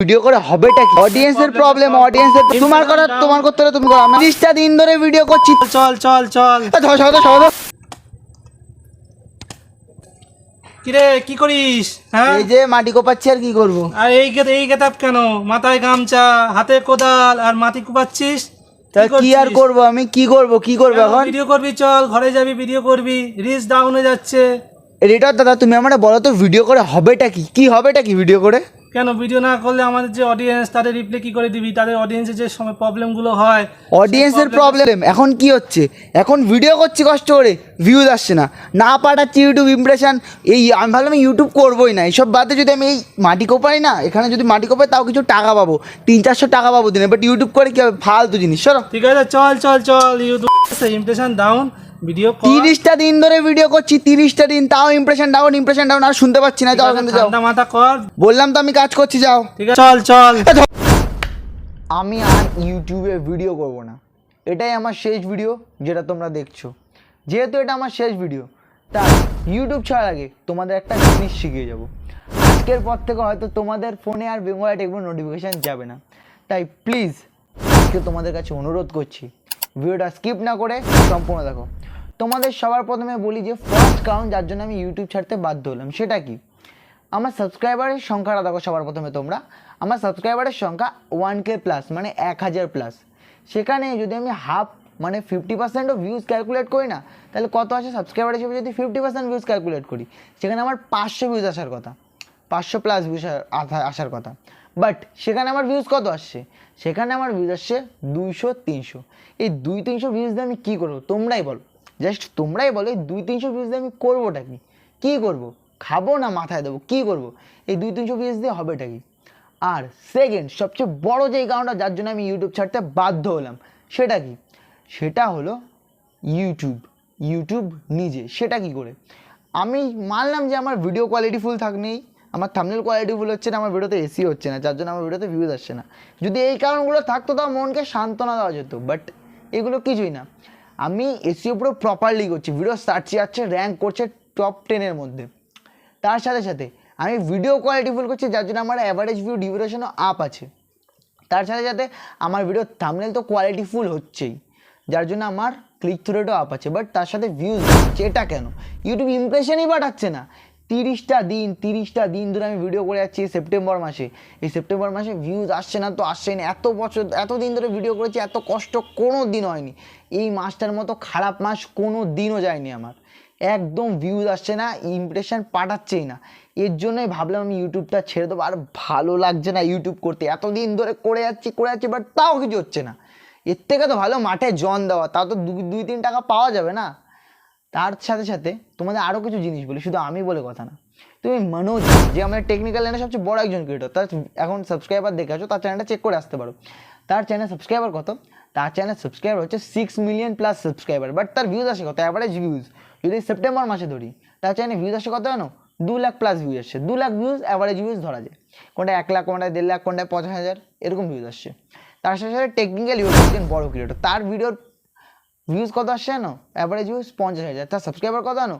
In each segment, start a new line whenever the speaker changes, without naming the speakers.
Video করে হবেটা কি? অডিয়েন্সের প্রবলেম অডিয়েন্সের তোমার করা তোমার করতে হলে তুমি করো। আমি তিরিশটা দিন ধরে ভিডিও করছি।
চল চল চল
ধর, সরো তো, সরো তো।
কিরে কি করিস? হ্যাঁ?
এই যে মাটি কোপাচ্ছি আর কি করব?
আর এই গে- এই গেতাপ কেন? মাথায় গামছা হাতে কোদাল আর মাটি কুপাচ্ছিস?
তা কি আর করব? আমি কি করব? কি করব এখন
ভিডিও করবি চল ঘরে যাবি ভিডিও করবি। রিচ ডাউন হয়ে যাচ্ছে।
রিটার দাদা তুমি আমার বলো তো ভিডিও করে হবেটা কি? কি হবেটা কি ভিডিও করে?
কেন ভিডিও না করলে আমাদের যে অডিয়েন্স তাদের রিপ্লে কি করে দিবি? তাদের অডিয়েন্সের যে সময় প্রবলেমগুলো হয়
অডিয়েন্সের প্রবলেম এখন কি হচ্ছে? এখন ভিডিও করছি কষ্ট করে ভিউজ আসছে না। না পাঠাচ্ছি ইউটিউব ইমপ্রেশন এই আমি ভাবলাম আমি ইউটিউব করবোই না। এইসব বাদে যদি আমি এই মাটি কোপাই না এখানে যদি মাটি কোপাই তাও কিছু টাকা পাবো। তিন চারশো টাকা পাবো দিনে। বাট ইউটিউব করে কি হবে? ফালতু জিনিস। সরো।
ঠিক আছে চল চল চল ইউটিউব ইমপ্রেশন ডাউন ভিডিও
তিরিশটা দিন ধরে ভিডিও করছি তিরিশটা দিন। তাও ইমপ্রেশন ডাউন ইমপ্রেশন ডাউন আর শুনতে পাচ্ছি না যাও কিন্তু যাও।
মাথা কর।
বললাম তো আমি কাজ করছি যাও।
ঠিক আছে চল চল।
আমি আর ইউটিউবে ভিডিও করব না। এটাই আমার শেষ ভিডিও যেটা তোমরা দেখছ। যেহেতু এটা আমার শেষ ভিডিও তাই ইউটিউব ছাড়ার আগে তোমাদের একটা জিনিস শিখিয়ে যাব। আজকের পর থেকে হয়তো তোমাদের ফোনে আর বেঙ্গল টেকনো নোটিফিকেশান যাবে না। তাই প্লিজ আজকে তোমাদের কাছে অনুরোধ করছি ভিডিওটা স্কিপ না করে সম্পূর্ণ দেখো। তোমাদের সবার প্রথমে বলি যে ফার্স্ট কারণ যার জন্য আমি ইউটিউব ছাড়তে বাধ্য হলাম, সেটা কি? আমার সাবস্ক্রাইবারের সংখ্যাটা দেখো সবার প্রথমে তোমরা। আমার সাবস্ক্রাইবারের সংখ্যা ওয়ান কে প্লাস মানে এক হাজার প্লাস সেখানে যদি আমি হাফ মানে ফিফটি পার্সেন্টও ভিউজ ক্যালকুলেট করি না, তাহলে কত আছে সাবস্ক্রাইবার হিসেবে যদি ফিফটি পার্সেন্ট ভিউজ ক্যালকুলেট করি, সেখানে আমার পাঁচশো ভিউজ আসার কথা। পাঁচশো প্লাস ভিউজ আসার কথা। বাট সেখানে আমার ভিউজ কত আসছে? সেখানে আমার ভিউজ আসছে দুইশো, তিনশো। এই দুই, তিনশো ভিউজ দিয়ে আমি কী করব? তোমরাই বলো। জাস্ট তোমরাই বলো, এই দুই, তিনশো ভিউজ দিয়ে আমি করবোটা কি? কী করব? খাব না মাথায় দেবো? কী করব? এই দুই, তিনশো ভিউজ দিয়ে হবেটা কি? আর সেকেন্ড সবচেয়ে বড় যেই কারণটা যার জন্য আমি ইউটিউব ছাড়তে বাধ্য হলাম, সেটা কি? সেটা হলো ইউটিউব ইউটিউব নিজে। সেটা কি করে? আমি মানলাম যে আমার ভিডিও কোয়ালিটি ফুল থাক নেই। আমার থামনেল কোয়ালিটি ফুল হচ্ছে না, আমার ভিডিওতে এসি হচ্ছে না, যার জন্য আমার ভিডিওতে ভিউজ আসছে না। যদি এই কারণগুলো থাকতো তাও মনকে সান্ত্বনা দেওয়া যেত বাট এগুলো কিছুই না। আমি এসিও পুরো প্রপারলি করছি ভিডিও সার্চ যাচ্ছে র্যাঙ্ক করছে টপ টেনের মধ্যে। তার সাথে সাথে আমি ভিডিও কোয়ালিটি ফুল করছি, যার জন্য আমার অ্যাভারেজ ভিউ ডিউরেশনও আপ আছে। তার সাথে সাথে আমার ভিডিও থামনেল তো কোয়ালিটি ফুল হচ্ছেই, যার জন্য আমার ক্লিক থ্রু রেটও আপ আছে বাট তার সাথে ভিউজ হচ্ছে এটা কেন? ইউটিউব ইমপ্রেশনই পাঠাচ্ছে না। তিরিশটা দিন তিরিশটা দিন ধরে আমি ভিডিও করে যাচ্ছি এই সেপ্টেম্বর মাসে। এই সেপ্টেম্বর মাসে ভিউজ আসছে না তো আসছে না। এত বছর, এত দিন ধরে ভিডিও করেছি, এত কষ্ট কোনো দিন হয়নি। এই মাসটার মতো খারাপ মাস কোনো দিনও যায়নি আমার। একদম ভিউজ আসছে না ইমপ্রেশন পাঠাচ্ছেই না। এর জন্যই ভাবলাম আমি ইউটিউবটা ছেড়ে দেবো। আর ভালো লাগছে না ইউটিউব করতে। এতদিন ধরে করে যাচ্ছি করে যাচ্ছি বাট তাও কিছু হচ্ছে না। এর থেকে তো ভালো মাঠে জন দেওয়া। তাও তো দুই দুই, তিন টাকা পাওয়া যাবে না। তার সাথে সাথে তোমাদের আরও কিছু জিনিস বলি, শুধু আমি বলে কথা না। তুমি মনোজ, যে আমাদের টেকনিক্যাল লাইনে সবচেয়ে বড় একজন ক্রিয়েটর তার এখন সাবস্ক্রাইবার দেখে আছো তার চ্যানেলটা চেক করে আসতে পারো। তার চ্যানেল সাবস্ক্রাইবার কত? তার চ্যানেল সাবস্ক্রাইবার হচ্ছে six million plus subscriber but তার ভিউজ আসে কত? অ্যাভারেজ ভিউজ যদি সেপ্টেম্বর মাসে ধরি, তার চ্যানেলে ভিউজ আসে কত জানো? দু লাখ প্লাস ভিউজ আসছে দু লাখ ভিউজ অ্যাভারেজ ভিউজ ধরা যায়। কোনটা এক লাখ, কোনটায় দেড় লাখ, কোনটায় পঞ্চাশ হাজার, এরকম ভিউজ আসছে তার সাথে সাথে টেকনিক্যাল ইউটিউব একজন বড় ক্রিয়েটর তার ভিডিওর ভিউজ কত আসছে জানো? অ্যাভারেজ ভিউজ পঞ্চাশ হাজার। তার সাবস্ক্রাইবার কত জানো?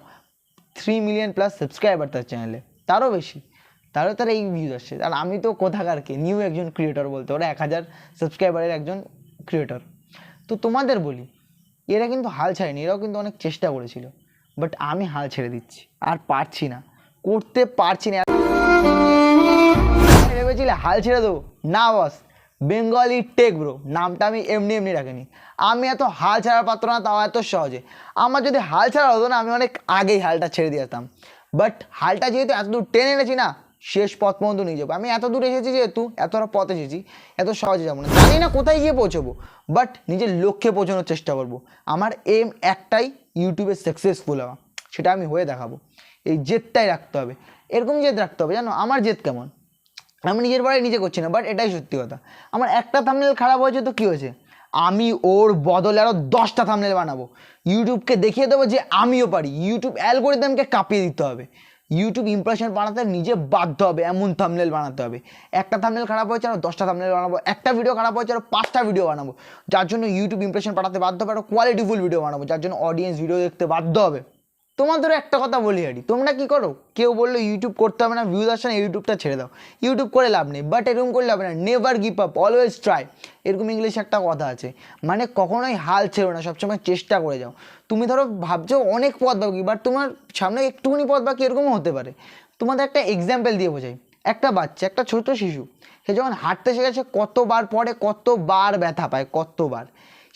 থ্রি মিলিয়ন প্লাস সাবস্ক্রাইবার তার চ্যানেলে তারও বেশি। তারও তার এই ভিউজ আসছে। আর আমি তো কোথাকার কে নিউ একজন ক্রিয়েটর বলতে। ওরা এক হাজার সাবস্ক্রাইবারের একজন ক্রিয়েটর তো তোমাদের বলি, এরা কিন্তু হাল ছাড়েনি। এরাও কিন্তু অনেক চেষ্টা করেছিল। বাট আমি হাল ছেড়ে দিচ্ছি। আর পারছি না। করতে পারছি না। ভেবেছিলে হাল ছেড়ে দেবো? না বস বেঙ্গলি টেক ব্রো নামটা আমি এমনি এমনি রাখিনি। আমি এত হাল ছাড়ার পাত্র না, তাও এত সহজে। আমার যদি হাল ছাড়া হতো না, আমি অনেক আগেই হালটা ছেড়ে দিয়ে যেতাম বাট হালটা যেহেতু এত দূর টেনে এনেছি না, শেষ পথ পর্যন্ত নিয়ে যাব। আমি এত দূর এসেছি যেহেতু এতটা পথ এসেছি, এত সহজে যাব না। জানি না কোথায় গিয়ে পৌঁছবো বাট নিজের লক্ষ্যে পৌঁছানোর চেষ্টা করব। আমার এম একটাই ইউটিউবে সাকসেসফুল হওয়া। সেটা আমি হয়ে দেখাবো। এই জেদটাই রাখতে হবে। এরকম জেদ রাখতে হবে, জানো? আমার জেদ কেমন? আমি নিজের বাড়ি নিজে করছি না বাট এটাই সত্যি কথা। আমার একটা থামনেল খারাপ হয়েছে তো কী হয়েছে? আমি ওর বদলে আরও দশটা থামনেল বানাবো। ইউটিউবকে দেখিয়ে দেবো যে আমিও পারি। ইউটিউব অ্যালগোরিদমকে কাঁপিয়ে দিতে হবে। ইউটিউব ইমপ্রেশন বানাতে নিজে বাধ্য হবে, এমন থামনেল বানাতে হবে। একটা থামনেল খারাপ হয়েছে আরও দশটা থামনেল বানাবো। একটা ভিডিও খারাপ হয়েছে আরও পাঁচটা ভিডিও বানাবো। যার জন্য ইউটিউব ইমপ্রেশন পাঠাতে বাধ্য হবে আরও কোয়ালিটিফুল ভিডিও বানাবো। যার জন্য অডিয়েন্স ভিডিও দেখতে বাধ্য হবে। তোমাদেরও একটা কথা বলি, আরি। তোমরা কি করো? কেউ বলল ইউটিউব করতে হবে না ভিউজ আসে না ইউটিউবটা ছেড়ে দাও। ইউটিউব করে লাভ নেই বাট এরকম করলে হবে না never give up always try এরকম ইংলিশে একটা কথা আছে। মানে কখনোই হাল ছেড়ো না, সবসময় চেষ্টা করে যাও। তুমি ধরো ভাবছ অনেক পথ বাকি বাট তোমার সামনে একটুখানি পথ বাকি এরকমও হতে পারে। তোমাদের একটা এক্সাম্পল দিয়ে বোঝাই। একটা বাচ্চা, একটা ছোট শিশু, সে যখন হাঁটতে শিখেছে, কতবার পরে কতবার ব্যথা পায়, কতবার।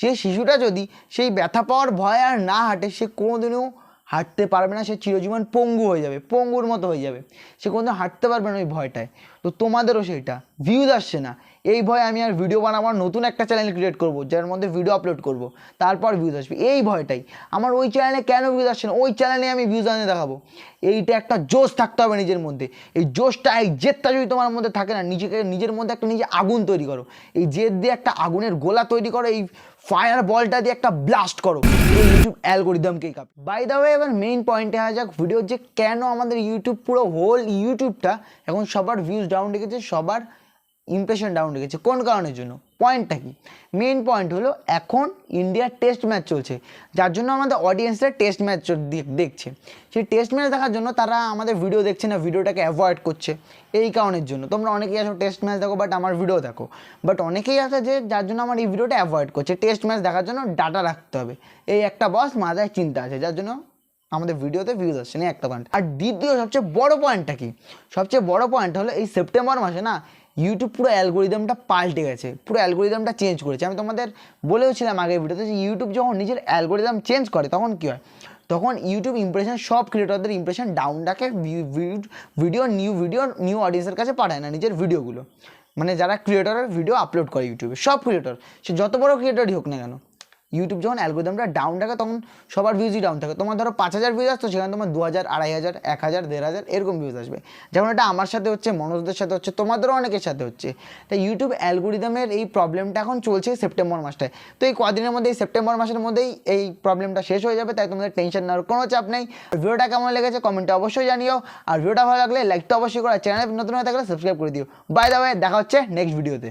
সেই শিশুটা যদি সেই ব্যথা পাওয়ার ভয় আর না হাঁটে, সে কোনোদিনও হাঁটতে পারবে না, সে চিরজীবন পঙ্গু হয়ে যাবে, পঙ্গুর মতো হয়ে যাবে। সে কোনোদিন হাঁটতে পারবে না ওই ভয়টায়। তো তোমাদেরও সেইটা ভিউজ আসছে না। এই ভয়ে আমি আর ভিডিও বানাবো নতুন একটা চ্যানেল ক্রিয়েট করব, যার মধ্যে ভিডিও আপলোড করব, তারপর ভিউজ আসবে। এই ভয়টাই। আমার ওই চ্যানেলে কেন ভিউজ আসছে না? ওই চ্যানেলে আমি ভিউজ আনিয়ে দেখাবো। এইটা একটা জোশ থাকতে হবে নিজের মধ্যে। এই জোশটা, এই জেদটা যদি তোমার মধ্যে থাকে না, নিজেকে, নিজের মধ্যে একটা নিজে আগুন তৈরি করো। এই জেদ দিয়ে একটা আগুনের গোলা তৈরি করো, এই ফায়ার বলটা দিয়ে একটা ব্লাস্ট করো। ইউটিউব ইউটিউব অ্যালগোরিদমকেই কাপ বাই দ্য ওয়ে এবার মেইন পয়েন্টে আসা যাক ভিডিও যে কেন আমাদের ইউটিউব পুরো হোল ইউটিউবটা এখন সবার ভিউজ ডাউন রেখেছে, সবার ইমপ্রেশন ডাউন রেখেছে। কোন কারণের জন্য? পয়েন্টটা কি? মেন পয়েন্ট হলো এখন ইন্ডিয়ার টেস্ট ম্যাচ চলছে। যার জন্য আমাদের অডিয়েন্সরা টেস্ট ম্যাচ দেখছে। সেই টেস্ট ম্যাচ দেখার জন্য তারা আমাদের ভিডিও দেখছে না ভিডিওটাকে অ্যাভয়েড করছে। এই কারণের জন্য। তোমরা অনেকেই আসো টেস্ট ম্যাচ দেখো বাট আমার ভিডিও দেখো। বাট অনেকেই আছে যে, যার জন্য আমার এই ভিডিওটা অ্যাভয়েড করছে। টেস্ট ম্যাচ দেখার জন্য ডাটা রাখতে হবে। এই একটা বস মাথায় চিন্তা আছে, যার জন্য আমাদের ভিডিওতে ভিউজ আসছে না একটা পয়েন্ট আর দ্বিতীয় সবচেয়ে বড় পয়েন্টটা কি? সবচেয়ে বড় পয়েন্ট হলো এই সেপ্টেম্বর মাসে না ইউটিউব পুরো অ্যালগোরিদমটা পাল্টে গেছে, পুরো অ্যালগোরিদমটা চেঞ্জ করেছে। আমি তোমাদের বলেওছিলাম আগের ভিডিওতে যে ইউটিউব যখন নিজের অ্যালগোরিদম চেঞ্জ করে, তখন কী হয়? তখন ইউটিউব ইমপ্রেশন সব ক্রিয়েটরদের ইমপ্রেশন ডাউন ডাকে ভিডিও নিউ ভিডিও নিউ অডিয়েন্সের কাছে পাঠায় না, নিজের ভিডিওগুলো মানে যারা ক্রিয়েটরের ভিডিও আপলোড করে ইউটিউবে সব ক্রিয়েটর সে যত বড় ক্রিয়েটরই হোক না কেন ইউটিউব যখন অ্যালগোরিদমটা ডাউন থাকে তখন সবার ভিউজই ডাউন থাকে। তোমার ধরো পাঁচ হাজার ভিউজ আসতো, সেখানে তোমার দু হাজার আড়াই হাজার, এক হাজার, দেড় হাজার, এরকম ভিউজ আসবে। যেমন এটা আমার সাথে হচ্ছে, মনোজদের সাথে হচ্ছে, তোমাদেরও অনেকের সাথে হচ্ছে। তাই ইউটিউব অ্যালগোরিদমের এই প্রবলেমটা এখন চলছে সেপ্টেম্বর মাসটায়। তো এই কদিনের মধ্যে, এই সেপ্টেম্বর মাসের মধ্যেই এই প্রবলেমটা শেষ হয়ে যাবে, তাই তোমাদের টেনশন নেওয়ার কোনো চাপ নেই। ভিডিওটা কেমন লেগেছে কমেন্টে অবশ্যই জানিও। আর ভিডিওটা ভালো লাগলে লাইকটা অবশ্যই করো চ্যানেল নতুন হয়ে থাকলে সাবস্ক্রাইব করে দিও। বাই দা দেখা হচ্ছে নেক্সট ভিডিওতে